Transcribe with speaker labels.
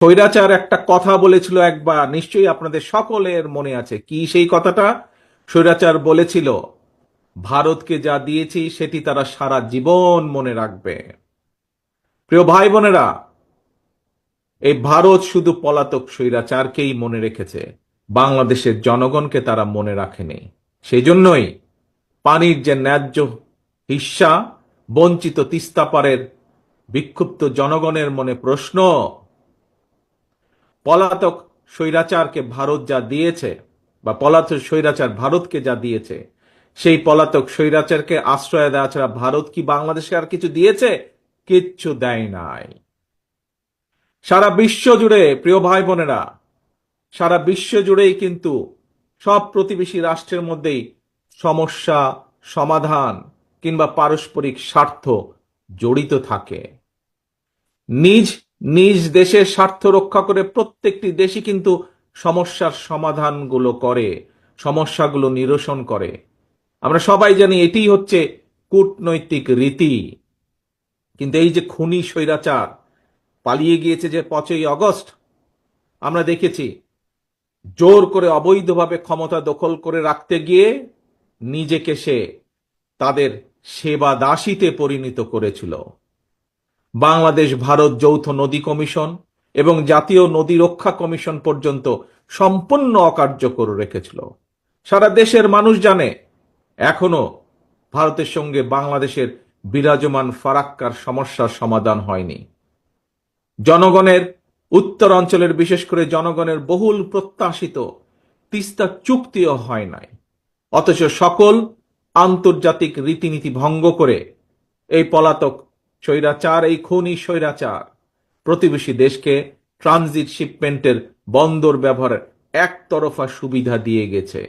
Speaker 1: স্বৈরাচার একটা কথা বলেছিল একবার, নিশ্চয়ই আপনাদের সকলের মনে আছে। কি সেই কথাটা? স্বৈরাচার বলেছিল, ভারতকে যা দিয়েছি, সেটি তারা সারা জীবন মনে রাখবে। প্রিয় ভাই বোনেরা, এই ভারত শুধু পলাতক স্বৈরাচারকেই মনে রেখেছে, বাংলাদেশের জনগণকে তারা মনে রাখেনি। সেই জন্যই পানির যে ন্যায্য হিস্সা, বঞ্চিত তিস্তাপারের বিক্ষুব্ধ জনগণের মনে প্রশ্ন পলাতক স্বৈরাচারকে ভারত যা দিয়েছে, বা পলাতক স্বৈরাচার ভারতকে যা দিয়েছে, সেই পলাতক স্বৈরাচারকে আশ্রয় দেওয়া ছাড়া ভারত কি বাংলাদেশকে আর কিছু দিয়েছে? কিচ্ছু দেয় নাই। সারা বিশ্ব জুড়ে, প্রিয় ভাই বোনেরা সারা বিশ্ব জুড়েই কিন্তু সব প্রতিবেশী রাষ্ট্রের মধ্যেই সমস্যা, সমাধান কিংবা পারস্পরিক স্বার্থ জড়িত থাকে। নিজ নিজ দেশের স্বার্থ রক্ষা করে প্রত্যেকটি দেশই কিন্তু সমস্যার সমাধানগুলো করে, সমস্যাগুলো নিরসন করে। আমরা সবাই জানি এটি হচ্ছে কূটনৈতিক রীতি। কিন্তু এই যে খুনি স্বৈরাচার পালিয়ে গিয়েছে যে পাঁচই অগস্ট আমরা দেখেছি জোর করে অবৈধভাবে ক্ষমতা দখল করে রাখতে গিয়ে নিজেকে সে তাদের সেবা দাসীতে পরিণত করেছিল। বাংলাদেশ ভারত যৌথ নদী কমিশন এবং জাতীয় নদী রক্ষা কমিশন পর্যন্ত সম্পূর্ণ অকার্যকর রেখেছিল। সারা দেশের মানুষ জানে, এখনও ভারতের সঙ্গে বাংলাদেশের বিরাজমান ফারাক্কার সমস্যার সমাধান হয়নি। জনগণের উত্তর অঞ্চলের বিশেষ করে জনগণের বহুল প্রত্যাশিত তিস্তা চুক্তিও হয় নাই। অথচ সকল আন্তর্জাতিক রীতিনীতি ভঙ্গ করে এই পলাতক স্বৈরাচার এই খনি স্বৈরাচার। প্রতিবেশী দেশকে ট্রানজিট শিপমেন্টের বন্দর ব্যবহারের একতরফা সুবিধা দিয়ে গেছে।